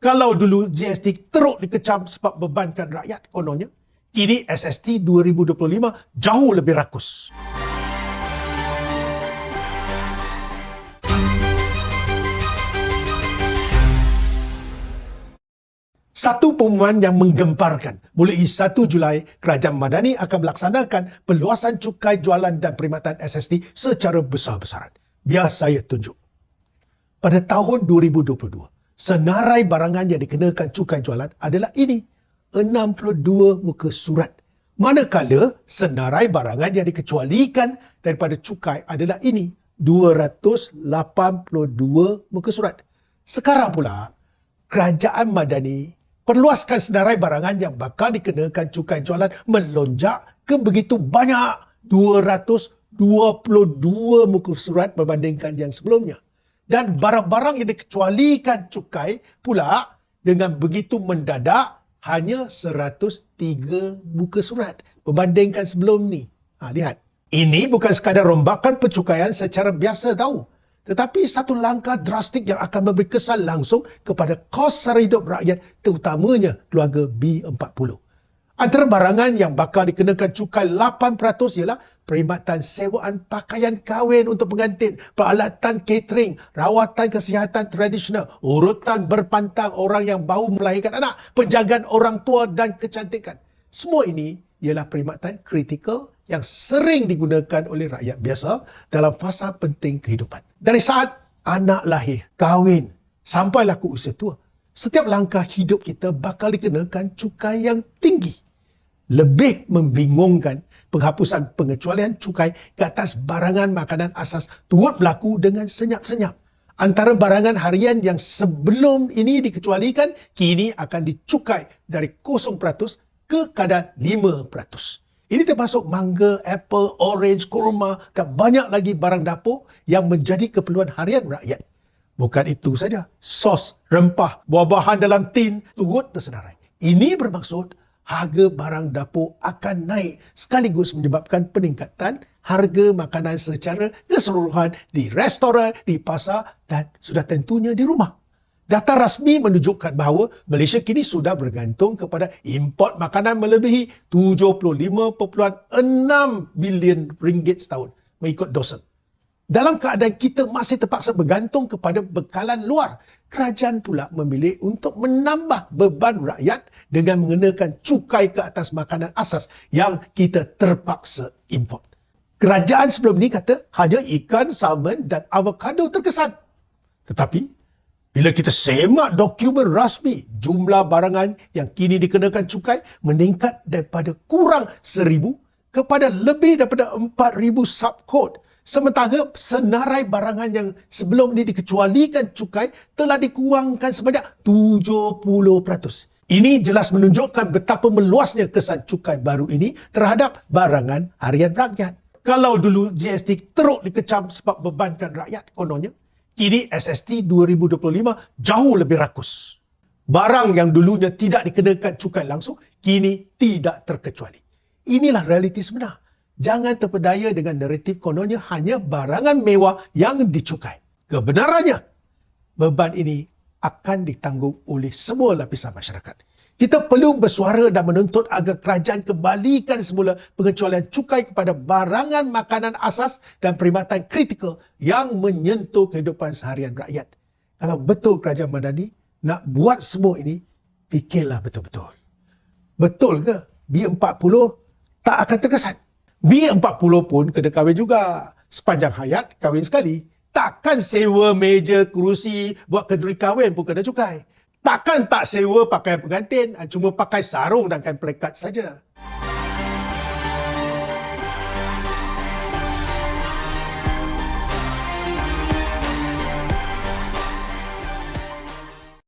Kalau dulu GST teruk dikecam sebab bebankan rakyat kononnya, kini SST 2025 jauh lebih rakus. Satu pengumuman yang menggemparkan. Mulai 1 Julai, Kerajaan Madani akan melaksanakan peluasan cukai jualan dan perkhidmatan SST secara besar-besaran. Biar saya tunjuk. Pada tahun 2022, senarai barangan yang dikenakan cukai jualan adalah ini. 62 muka surat. Manakala senarai barangan yang dikecualikan daripada cukai adalah ini. 282 muka surat. Sekarang pula, Kerajaan Madani perluaskan senarai barangan yang bakal dikenakan cukai jualan melonjak ke begitu banyak 222 muka surat berbandingkan yang sebelumnya. Dan barang-barang yang dikecualikan cukai pula dengan begitu mendadak hanya 103 muka surat berbandingkan sebelum ni. Ha, lihat. Ini bukan sekadar rombakan pencukaian secara biasa tahu tetapi satu langkah drastik yang akan memberi kesan langsung kepada kos sara hidup rakyat terutamanya keluarga B40. Antara barangan yang bakal dikenakan cukai 8% ialah perkhidmatan sewaan pakaian kahwin untuk pengantin, peralatan catering, rawatan kesihatan tradisional, urutan berpantang orang yang baru melahirkan anak, penjagaan orang tua dan kecantikan. Semua ini ialah perkhidmatan kritikal yang sering digunakan oleh rakyat biasa dalam fasa penting kehidupan. Dari saat anak lahir, kahwin, sampai laku usia tua, setiap langkah hidup kita bakal dikenakan cukai yang tinggi. Lebih membingungkan penghapusan pengecualian cukai ke atas barangan makanan asas turut berlaku dengan senyap-senyap. Antara barangan harian yang sebelum ini dikecualikan, kini akan dicukai dari 0% ke kadar 5%. Ini termasuk mangga, apple, orange, kurma dan banyak lagi barang dapur yang menjadi keperluan harian rakyat. Bukan itu saja, sos, rempah, buah-buahan dalam tin turut tersenarai. Ini bermaksud harga barang dapur akan naik sekaligus menyebabkan peningkatan harga makanan secara keseluruhan di restoran, di pasar dan sudah tentunya di rumah. Data rasmi menunjukkan bahawa Malaysia kini sudah bergantung kepada import makanan melebihi 75.6 bilion ringgit setahun mengikut Dawson. Dalam keadaan kita masih terpaksa bergantung kepada bekalan luar, kerajaan pula memilih untuk menambah beban rakyat dengan mengenakan cukai ke atas makanan asas yang kita terpaksa import. Kerajaan sebelum ini kata hanya ikan, salmon dan avocado terkesan. Tetapi bila kita semak dokumen rasmi, jumlah barangan yang kini dikenakan cukai meningkat daripada kurang seribu kepada lebih daripada empat ribu subcode. Sementara senarai barangan yang sebelum ini dikecualikan cukai telah dikurangkan sebanyak 70%. Ini jelas menunjukkan betapa meluasnya kesan cukai baru ini terhadap barangan harian rakyat. Kalau dulu GST teruk dikecam sebab bebankan rakyat kononnya, kini SST 2025 jauh lebih rakus. Barang yang dulunya tidak dikenakan cukai langsung, kini tidak terkecuali. Inilah realiti sebenar. Jangan terpedaya dengan naratif kononnya hanya barangan mewah yang dicukai. Kebenarannya, beban ini akan ditanggung oleh semua lapisan masyarakat. Kita perlu bersuara dan menuntut agar kerajaan kembalikan semula pengecualian cukai kepada barangan makanan asas dan perkhidmatan kritikal yang menyentuh kehidupan seharian rakyat. Kalau betul kerajaan Madani nak buat semua ini, fikirlah betul-betul. Betul ke B40 tak akan terkesan? B40 pun kena kahwin juga. Sepanjang hayat kahwin sekali. Takkan sewa meja, kerusi, buat keduri kahwin pun kena cukai. Takkan tak sewa pakaian pengantin, cuma pakai sarung dan kain pelekat saja.